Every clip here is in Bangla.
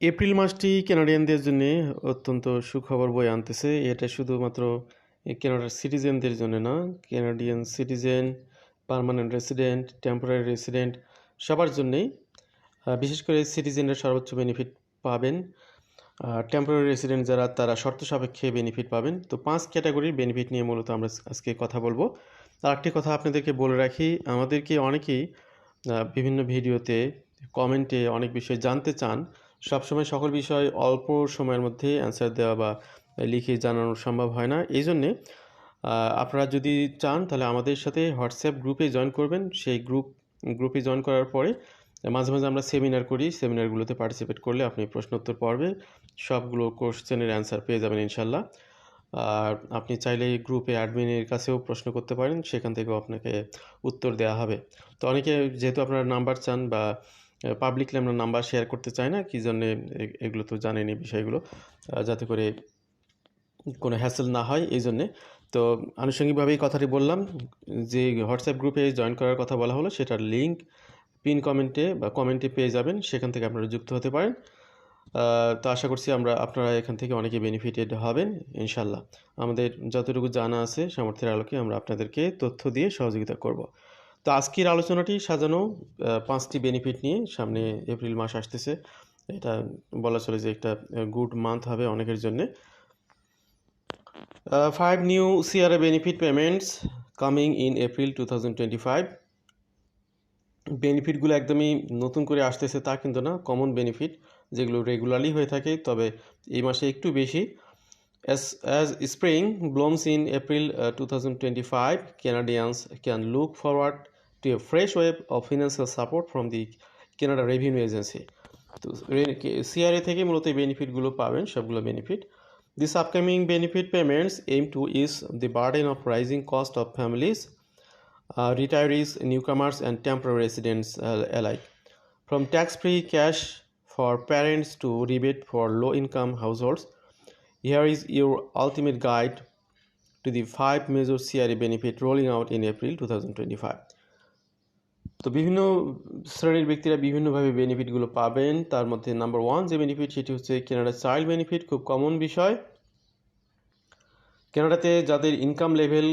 এপ্রিল মাসটি কানাডিয়ানদের জন্য অত্যন্ত সুখবর বই আনতেছে। এটা শুধুমাত্র কানাডার সিটিজেনদের জন্য না Canadian citizen permanent resident temporary resident সবার জন্যেই। বিশেষ করে সিটিজেনরা সর্বোচ্চ বেনিফিট পাবেন। টেম্পোরারি রেসিডেন্ট যারা, তারা শর্ত সাপেক্ষে বেনিফিট পাবেন। তো পাঁচ ক্যাটাগরির বেনিফিট নিয়ে মূলত আমরা আজকে কথা বলব। আর একটি কথা আপনাদেরকে বলে রাখি, আমাদেরকে অনেকেই বিভিন্ন ভিডিওতে, কমেন্টে অনেক বিষয় জানতে চান। সবসময় সকল বিষয় অল্প সময়ের মধ্যে অ্যান্সার দেওয়া বা লিখে জানানো সম্ভব হয় না। এই জন্যে আপনারা যদি চান তাহলে আমাদের সাথে হোয়াটসঅ্যাপ গ্রুপে জয়েন করবেন। সেই গ্রুপ, গ্রুপে জয়েন করার পরে মাঝে মাঝে আমরা সেমিনার করি। সেমিনারগুলোতে পার্টিসিপেট করলে আপনি প্রশ্নোত্তর পর্বে সবগুলো কোশ্চেনের অ্যান্সার পেয়ে যাবেন ইনশাল্লাহ। আর আপনি চাইলে গ্রুপে অ্যাডমিনের কাছেও প্রশ্ন করতে পারেন। সেখান থেকেও আপনাকে উত্তর দেওয়া হবে। তো অনেকে যেহেতু আপনারা নাম্বার চান বা পাবলিকলি আমরা নাম্বার শেয়ার করতে চাই না, কী জন্যে এগুলো তো জানেনি বিষয়গুলো যাতে করে কোনো হ্যাসেল না হয় এই জন্যে। তো আনুষঙ্গিকভাবেই কথাটি বললাম, যে হোয়াটসঅ্যাপ গ্রুপে জয়েন করার কথা বলা হলো, সেটার লিঙ্ক পিন কমেন্টে বা কমেন্টে পেয়ে যাবেন, সেখান থেকে আপনারা যুক্ত হতে পারেন। তো আশা করছি আমরা আপনারা এখান থেকে অনেকে বেনিফিটেড হবেন ইনশাল্লাহ আমাদের যতটুকু জানা আছে সামর্থ্যের আলোকে আমরা আপনাদেরকে তথ্য দিয়ে সহযোগিতা করব। তো আজকের আলোচনাটি সাজানো পাঁচটি বেনিফিট নিয়ে সামনে এপ্রিল মাস আসতেছে। এটা বলা চলে যে একটা গুড মান্থ হবে অনেকের জন্যে। Five new CRA benefit payments coming in April two thousand twenty five বেনিফিটগুলো একদমই নতুন করে আসতেছে তা কিন্তু না কমন বেনিফিট যেগুলো রেগুলারলি হয়ে থাকে, তবে এই মাসে একটু বেশি। As, as spring blooms in April uh, 2025, Canadians can look forward to a fresh wave of financial support from the Canada Revenue Agency. তো সিআরএ থেকে মূলত বেনিফিটগুলো পাবেন সবগুলো benefit this upcoming benefit payments aim to ease the burden of rising cost of families uh, retirees, newcomers, and temporary residents uh, alike. From tax free cash for parents to rebate for low income households, here is your ultimate guide to the five major CRA benefit rolling out in April 2025. তো বিভিন্ন শ্রেণির ব্যক্তিরা বিভিন্নভাবে বেনিফিটগুলো পাবেন। তার মধ্যে নাম্বার ওয়ান যে বেনিফিট সেটি হচ্ছে কেনাডা চাইল্ড বেনিফিট খুব কমন বিষয়। কানাডাতে যাদের ইনকাম লেভেল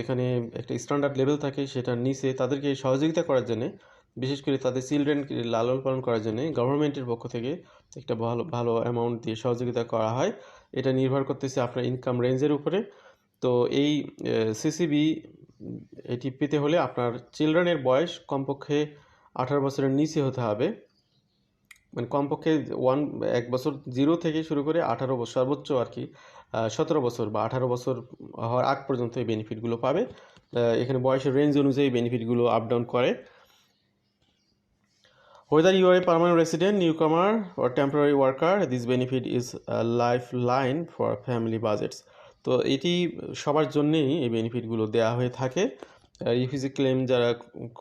এখানে একটা স্ট্যান্ডার্ড লেভেল থাকে সেটার নিচে, তাদেরকে সহযোগিতা করার জন্য, বিশেষ করে তাদের চিলড্রেনকে লালন পালন করার জন্য গভর্নমেন্টের পক্ষ থেকে একটা ভালো ভালো অ্যামাউন্ট দিয়ে সহযোগিতা করা হয়। এটা নির্ভর করতেছে আপনার ইনকাম রেঞ্জের উপরে। তো এই সিসিবি এটি পেতে হলে আপনার চিলড্রেনের বয়স কমপক্ষে আঠারো বছরের নিচে হতে হবে। মানে কমপক্ষে ওয়ান এক বছর জিরো থেকে শুরু করে আঠারো বছর সর্বোচ্চ আর কি সতেরো বছর বা আঠারো বছর হওয়ার আগ পর্যন্ত এই বেনিফিটগুলো পাবে। এখানে বয়সের রেঞ্জ অনুযায়ী বেনিফিটগুলো আপ ডাউন করে। Whether you are a permanent resident, newcomer, or temporary worker, this benefit is a lifeline for family budgets. তো এটি সবার জন্যেই এই বেনিফিটগুলো দেওয়া হয়ে থাকে। রিফিউজি ক্লেম যারা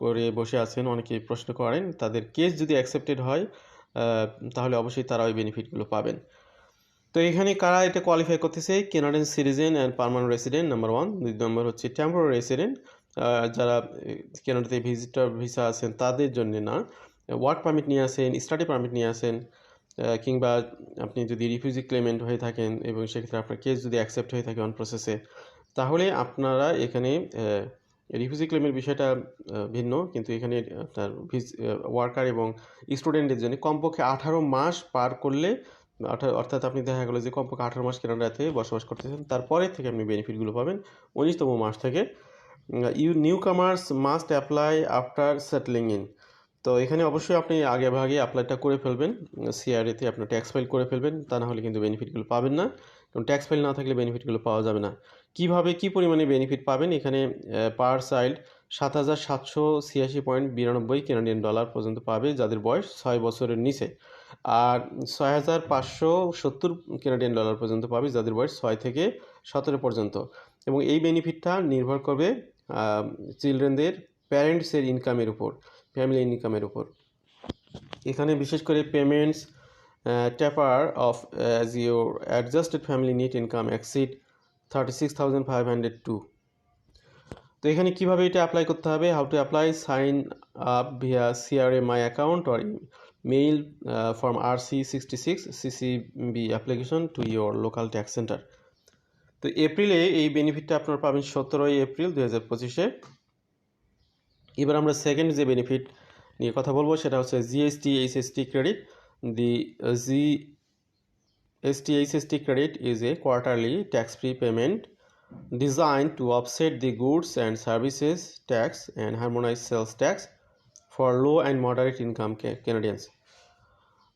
করে বসে আছেন অনেকে প্রশ্ন করেন তাদের কেস যদি অ্যাকসেপ্টেড হয় তাহলে অবশ্যই তারা ওই বেনিফিটগুলো পাবেন। তো এখানে কারা এটা কোয়ালিফাই করতেছে? Canadian citizen and permanent resident number one দুই নম্বর হচ্ছে টেম্পোরারি রেসিডেন্ট যারা কেনাডাতে ভিজিটর ভিসা আছেন তাদের জন্য না। ওয়ার্ক পারমিট নিয়ে আসেন স্টাডি পারমিট নিয়ে আসেন কিংবা আপনি যদি রিফিউজি ক্লেমেন্ট হয়ে থাকেন এবং সেক্ষেত্রে আপনার কেস যদি অ্যাকসেপ্ট হয়ে থাকে অন প্রসেসে তাহলে আপনারা এখানে রিফিউজি ক্লেমের বিষয়টা ভিন্ন। কিন্তু এখানে আপনার ওয়ার্কার এবং স্টুডেন্টের জন্য কমপক্ষে আঠারো মাস পার করলে অর্থাৎ আপনি দেখা গেলো যে কমপক্ষে আঠারো মাস কানাডাতে বসবাস করতেছেন, তারপরে থেকে আপনি বেনিফিটগুলো পাবেন। উনিশতম মাস থেকে you newcomers must apply after settling in তো এখানে অবশ্যই আপনি আগে ভাগে অ্যাপ্লাইটা করে ফেলবেন। সিআরএতে আপনার ট্যাক্স ফাইল করে ফেলবেন, তা না হলে কিন্তু বেনিফিটগুলো পাবেন না। কারণ ট্যাক্স ফাইল না থাকলে বেনিফিটগুলো পাওয়া যাবে না। কীভাবে কি পরিমাণে বেনিফিট পাবেন? এখানে পার চাইল্ড সাত হাজার সাতশো ছিয়াশি পয়েন্ট বিরানব্বই কেনাডিয়ান ডলার পর্যন্ত পাবে যাদের বয়স ছয় বছরের নিচে। আর ছয় হাজার পাঁচশো সত্তর কেনাডিয়ান ডলার পর্যন্ত পাবে যাদের বয়স ছয় থেকে সতেরো পর্যন্ত। এবং এই বেনিফিটটা নির্ভর করবে চিলড্রেনদের প্যারেন্টসের ইনকামের উপর। ফ্যামিলি ইনকামের উপর। এখানে বিশেষ করে payments taper off as your adjusted family net income exceed thirty six thousand five hundred two তো এখানে কীভাবে এটা অ্যাপ্লাই করতে হবে? How to apply sign up via CRA my account or mail uh, from RC66 CCB application to your local tax centre তো এপ্রিলে এই বেনিফিটটা আপনারা পাবেন সতেরোই এপ্রিল দু হাজার পঁচিশে। এবার আমরা সেকেন্ড যে বেনিফিট নিয়ে কথা বলব, সেটা হচ্ছে GST HST credit the G ST HST credit is a quarterly tax free payment to offset the goods and services tax and harmonize sales tax for low and moderate income Ca- Canadians.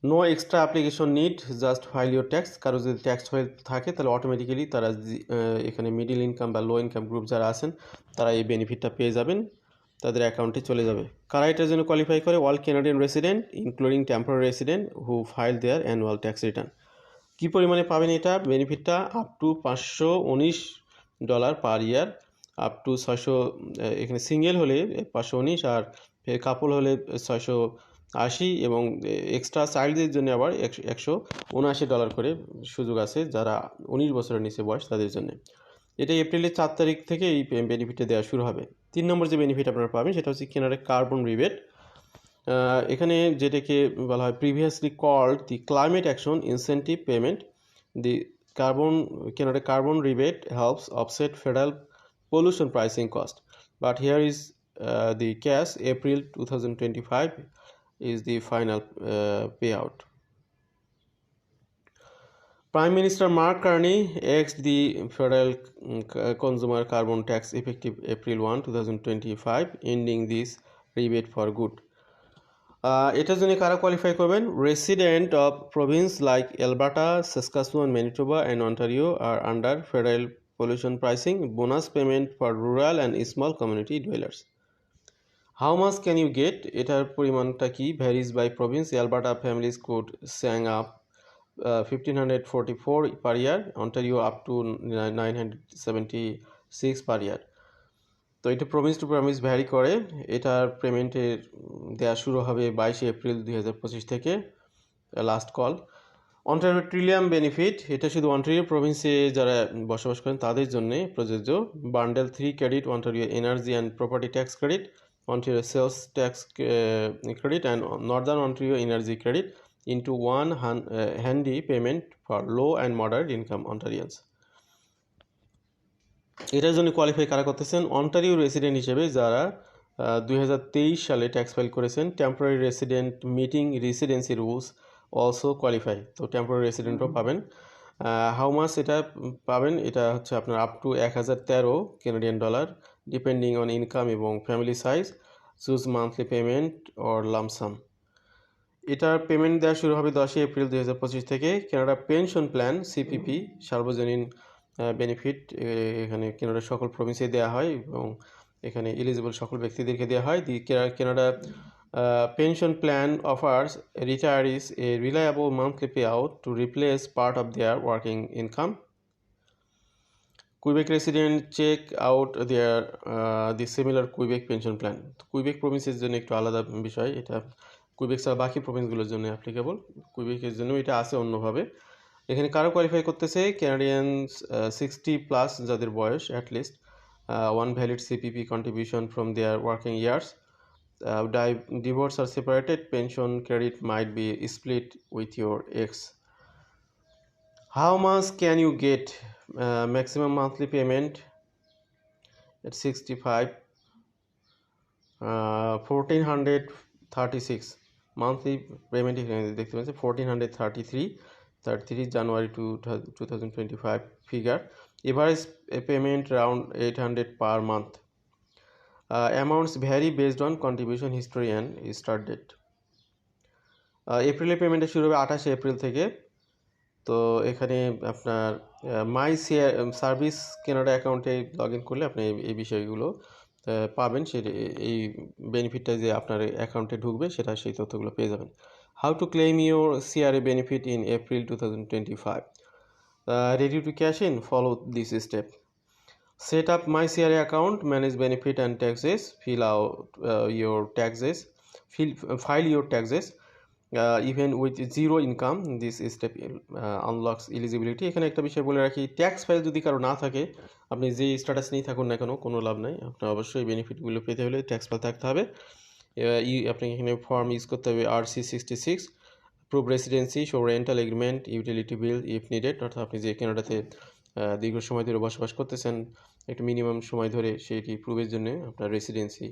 No extra application need just file your tax কারও যদি ট্যাক্স ফাইল থাকে, তাহলে অটোমেটিক্যালি তারা এখানে মিডিল ইনকাম বা লো ইনকাম গ্রুপ যারা আছেন, তারা এই বেনিফিটটা পেয়ে যাবেন। তাদের অ্যাকাউন্টে চলে যাবে। কারা এটার জন্য কোয়ালিফাই করে? All Canadian resident including temporary resident who file their annual tax return কী পরিমাণে পাবেন এটা? বেনিফিটটা আপ টু পাঁচশো উনিশ dollar per year up to ছয়শো এখানে সিঙ্গেল হলে পাঁচশো উনিশ আর কাপল হলে ছয়শো আশি এবং এক্সট্রা চাইল্ডদের জন্য আবার একশো উনআশি ডলার করে সুযোগ আছে যারা উনিশ বছরের নিচে বয়স তাদের জন্য। এটা এপ্রিলের চার তারিখ থেকে এই বেনিফিটটা দেওয়া শুরু হবে। তিন নম্বর যে বেনিফিট আপনারা পাবেন, সেটা হচ্ছে কেনারে কার্বন রিবেট এখানে যেটাকে বলা হয় previously called the climate action incentive payment the carbon কেনারে carbon rebate helps offset federal pollution pricing cost but here is the cash April two thousand twenty five is the final pay out Prime Minister Mark Carney asked the federal mm, c- consumer carbon tax effective April 1 2025 ending this rebate for good. Ah, এটার জন্য কারা কোয়ালিফাই করবেন? Resident of province like Alberta Saskatchewan Manitoba and Ontario R under federal pollution pricing bonus payment for rural and small community dwellers how much can you get এটার পরিমাণটা কি? Varies by province Alberta families could sang up year Ontario up to nine hundred seventy six per year তো এটা প্রভিন্স টু প্রভিন্স ভ্যারি করে। এটার পেমেন্টের দেওয়া শুরু হবে বাইশে এপ্রিল দুই হাজার পঁচিশ থেকে last call Ontario Trillium benefit এটা শুধু অন্টারিও প্রভিন্সে যারা বসবাস করেন তাদের জন্য প্রযোজ্য। Bundle three credit Ontario energy and property tax credit Ontario sales tax credit and northern Ontario energy credit into one handy payment for low and moderate income Ontarians এটার জন্য কোয়ালিফাই কারা করতেছেন? অন্টারিও রেসিডেন্ট হিসেবে যারা দুই হাজার তেইশ সালে ট্যাক্স ফাইল করেছেন temporary resident meeting residency rules also qualify তো টেম্পোরারি রেসিডেন্টও পাবেন। হাউ মাস এটা পাবেন? এটা হচ্ছে আপনার আপ টু এক হাজার তেরো Canadian dollar depending on income এবং family size choose monthly payment or lump sum এটার পেমেন্ট দেওয়া শুরু হবে দশই এপ্রিল দুই থেকে। কেনাডা পেনশন প্ল্যান সিপিপি সার্বজনীন বেনিফিট এখানে কেনাডার সকল প্রভিন্সে দেওয়া হয় এবং এখানে এলিজিবল সকল ব্যক্তিদেরকে দেওয়া হয়। The Canada pension plan offers retirees a reliable monthly pay out to replace part of their working income Quebec resident check out there the similar Quebec pension plan Quebec প্রভিন্সের জন্য একটু আলাদা বিষয়, এটা কুইবেক ছাড়া বাকি প্রভিন্সগুলোর জন্য অ্যাপ্লিকেবল কুইবেকের জন্য এটা আছে অন্যভাবে। এখানে কারও কোয়ালিফাই করতেছে ক্যানাডিয়ানস সিক্সটি প্লাস যাদের বয়স at least one valid CPP contribution from their working years divorce or separated pension credit might be split with your ex how much can you get maximum monthly payment at 65 fourteen hundred thirty six monthly payment এখানে দেখতে পাচ্ছি fourteen hundred thirty three thirty three January to two thousand twenty five figure average payment round eight hundred per month amounts vary based on contribution history and start date এপ্রিলের পেমেন্টটা শুরু হবে আঠাশে এপ্রিল থেকে। তো এখানে আপনার মাই সার্ভিস কেনাডা অ্যাকাউন্টে লগ ইন করলে আপনি এই- বিষয়গুলো পাবেন সে এই বেনিফিটটা যে আপনার অ্যাকাউন্টে ঢুকবে সেটা সেই তথ্যগুলো পেয়ে যাবেন। How to claim your CRA benefit in April two thousand twenty five ready to cash in follow this step up my CRA account manage benefit and taxes fill out uh, your taxes fill, file your taxes with zero income this step uh, unlocks eligibility. এখানে একটা বিষয় বলে রাখি ট্যাক্স ফাইল যদি কারও না থাকে আপনি যে স্ট্যাটাস নিয়ে থাকুন না কেন কোনো লাভ নাই। আপনার অবশ্যই বেনিফিটগুলো পেতে হলে ট্যাক্স ফাইল থাকতে হবে। ই- আপনাকে এখানে ফর্ম ইউজ করতে হবে R C sixty six prove residency show rental agreement utility bill if needed অর্থাৎ আপনি যে কানাডাতে আহ, দীর্ঘ সময় ধরে বসবাস করতেছেন একটু মিনিমাম সময় ধরে সেইটি প্রুভের জন্য আপনার রেসিডেন্সি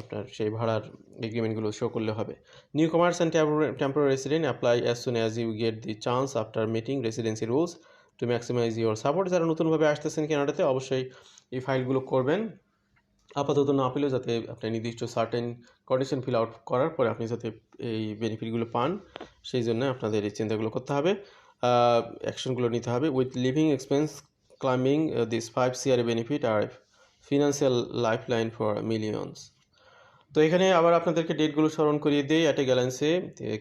আপনার সেই ভাড়ার এগ্রিমেন্টগুলো শো করলে হবে। Newcomers and temporary resident apply as soon as you get the chance after meeting residency rules to maximise your support যারা নতুনভাবে আসতেছেন কানাডাতে অবশ্যই এই ফাইলগুলো করবেন। আপাতত না পেলেও যাতে আপনি নির্দিষ্ট সার্টেন কন্ডিশন ফিল আউট করার পরে আপনি যাতে এই বেনিফিটগুলো পান, সেই জন্য আপনাদের এই চিন্তাগুলো করতে হবে। অ্যাকশনগুলো নিতে হবে। With living expense climbing this five CR benefit are financial lifeline for millions তো এখানে আবার আপনাদেরকে ডেটগুলো স্মরণ করিয়ে দিই। অ্যাট গ্যালেন্সে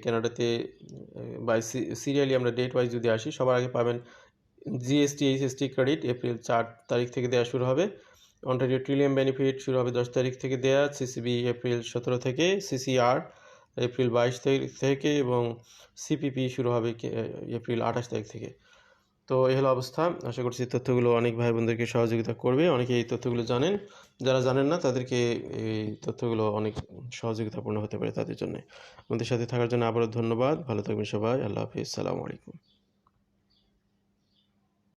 কানাডাতে বাই সিরিয়ালি আমরা ডেট ওয়াইজ যদি আসি, সবার আগে পাবেন জিএসটি এইচএসটি ক্রেডিট এপ্রিল চার তারিখ থেকে দেওয়া শুরু হবে। অন্টারিও ট্রিলিয়াম বেনিফিট শুরু হবে দশ তারিখ থেকে দেওয়া সিসিবি এপ্রিল সতেরো থেকে সিসিআর এপ্রিল বাইশ তারিখ থেকে এবং সিপিপি শুরু হবে এপ্রিল আঠাশ তারিখ থেকে। তো এই হলো অবস্থা। আশা করছি তথ্যগুলো অনেক ভাই বোনদেরকে সহযোগিতা করবে। অনেকে এই তথ্যগুলো জানেন। যারা জানেন না, তাদেরকে এই তথ্যগুলো অনেক সহযোগিতাপূর্ণ হতে পারে তাদের জন্য। আমাদের সাথে থাকার জন্য আবারও ধন্যবাদ। ভালো থাকবেন সবাই। আল্লাহ হাফিজ। সালামু আলাইকুম।